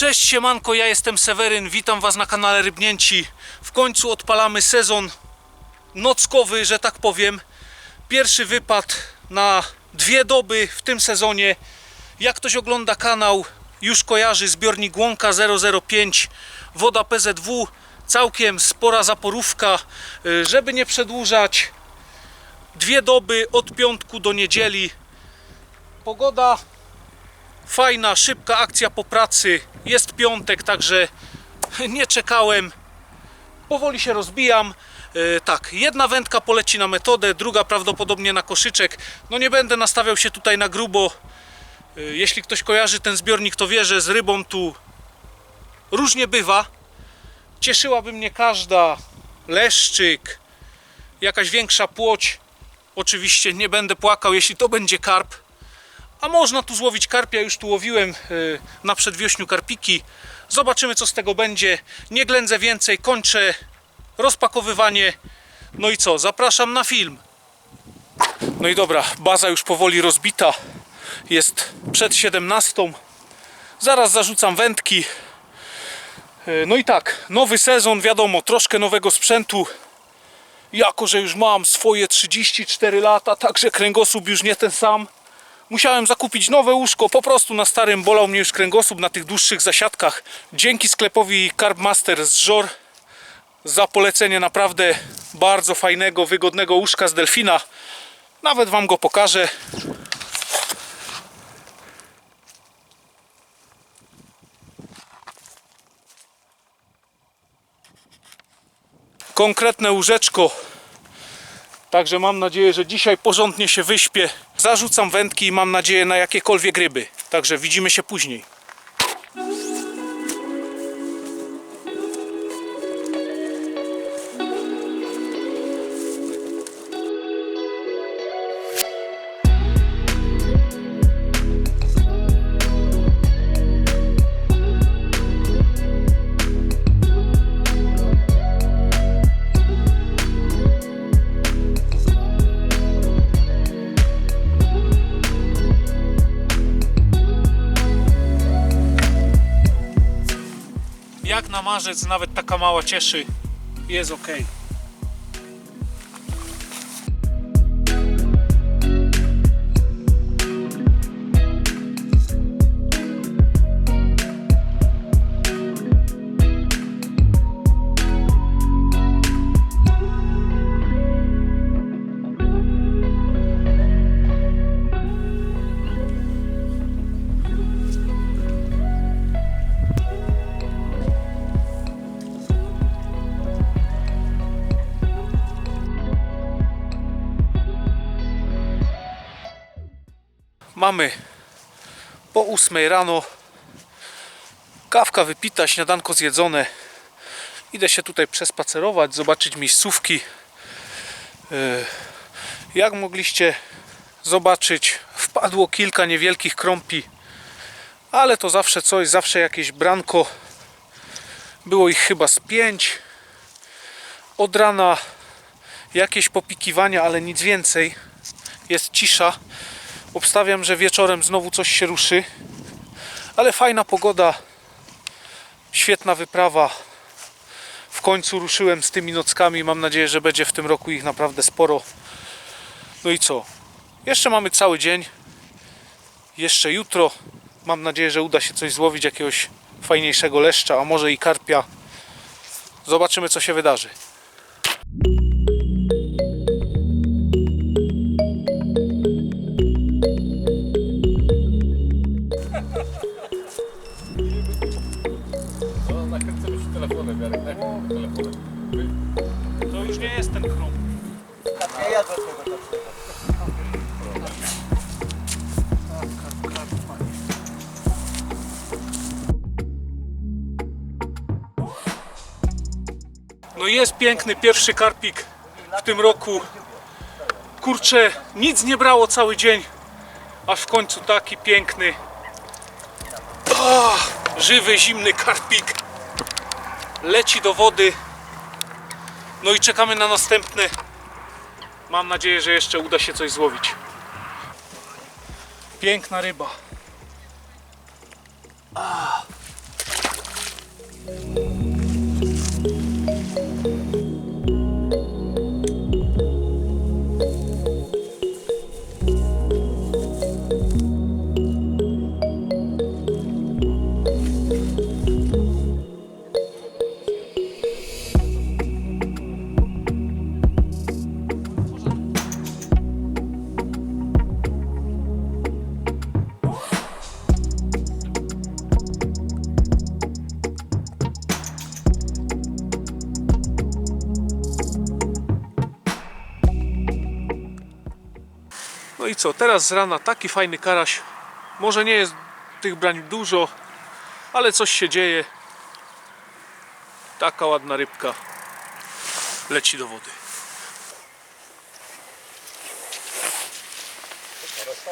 Cześć siemanko, ja jestem Seweryn, witam was na kanale Rybnięci. W końcu odpalamy sezon nockowy, że tak powiem. Pierwszy wypad na dwie doby w tym sezonie. Jak ktoś ogląda kanał, już kojarzy zbiornik Łąka 005, woda PZW, całkiem spora zaporówka. Y, Żeby nie przedłużać, dwie doby od piątku do niedzieli. Pogoda fajna, szybka akcja po pracy. Jest piątek, także nie czekałem. Powoli się rozbijam. E, tak, jedna wędka poleci na metodę, druga prawdopodobnie na koszyczek. No nie będę nastawiał się tutaj na grubo. E, jeśli ktoś kojarzy ten zbiornik, to wie, że z rybą tu różnie bywa. Cieszyłaby mnie każda leszczyk, jakaś większa płoć. Oczywiście nie będę płakał, jeśli to będzie karp. A można tu złowić karpia, już tu łowiłem y, na przedwiośniu karpiki. Zobaczymy co z tego będzie. Nie ględzę więcej, kończę rozpakowywanie. No i co, zapraszam na film. No i dobra, baza już powoli rozbita. Jest przed 17. Zaraz zarzucam wędki. Y, No i tak, nowy sezon, wiadomo, troszkę nowego sprzętu. Jako, że już mam swoje 34 lata, także kręgosłup już nie ten sam. Musiałem zakupić nowe łóżko, po prostu na starym bolał mnie już kręgosłup na tych dłuższych zasiadkach. Dzięki sklepowi Carbmaster z Żor za polecenie naprawdę bardzo fajnego, wygodnego łóżka z delfina. Nawet Wam go pokażę. Konkretne łóżeczko Także mam nadzieję, że dzisiaj porządnie się wyśpię. Zarzucam wędki i mam nadzieję na jakiekolwiek ryby. Także widzimy się później. Jak na marzec nawet taka mała cieszy jest ok. Mamy po 8 rano. Kawka wypita, śniadanko zjedzone. Idę się tutaj przespacerować, zobaczyć miejscówki. Yy, Jak mogliście zobaczyć, wpadło kilka niewielkich krąpi, ale to zawsze coś, zawsze jakieś branko. Było ich chyba z pięć. Od rana jakieś popikiwania, ale nic więcej. Jest cisza. Obstawiam, że wieczorem znowu coś się ruszy. Ale fajna pogoda. Świetna wyprawa. W końcu ruszyłem z tymi nockami. Mam nadzieję, że będzie w tym roku ich naprawdę sporo. No i co? Jeszcze mamy cały dzień. Jeszcze jutro. Mam nadzieję, że uda się coś złowić, jakiegoś fajniejszego leszcza, a może i karpia. Zobaczymy, co się wydarzy. Telefonem, Jarek, nakręcamy telefonem. To już nie jest ten. Nie jadłem tego tacznego. No jest piękny pierwszy karpik w tym roku. Kurczę, nic nie brało cały dzień, aż w końcu taki piękny. O, żywy, zimny karpik. Leci do wody. No i czekamy na następne. Mam nadzieję, że jeszcze uda się coś złowić. Piękna ryba. No i co, teraz z rana taki fajny karaś. Może nie jest tych brań dużo, ale coś się dzieje. Taka ładna rybka leci do wody. Teraz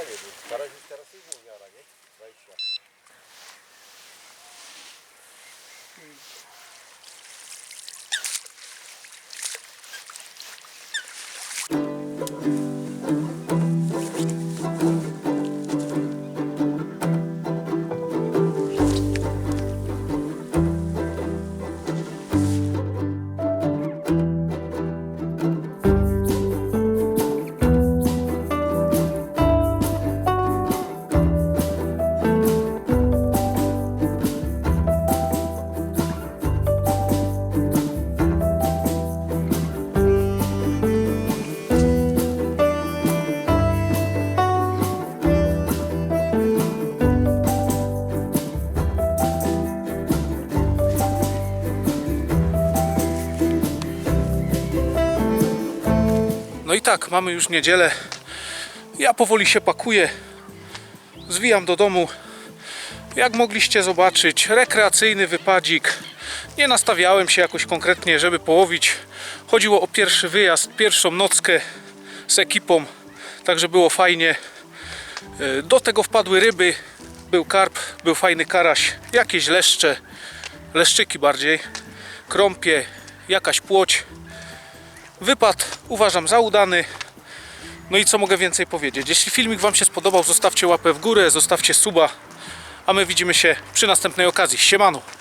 i tak, mamy już niedzielę. Ja powoli się pakuję. Zwijam do domu. Jak mogliście zobaczyć, rekreacyjny wypadzik. Nie nastawiałem się jakoś konkretnie, żeby połowić. Chodziło o pierwszy wyjazd, pierwszą nockę z ekipą. Także było fajnie. E, Do tego wpadły ryby. Był karp, był fajny karaś, jakieś leszcze, leszczyki bardziej, krąpie, jakaś płoć. Wypad uważam za udany. No i co mogę więcej powiedzieć? Jeśli filmik Wam się spodobał, zostawcie łapę w górę, zostawcie suba, a my widzimy się przy następnej okazji. Siemano!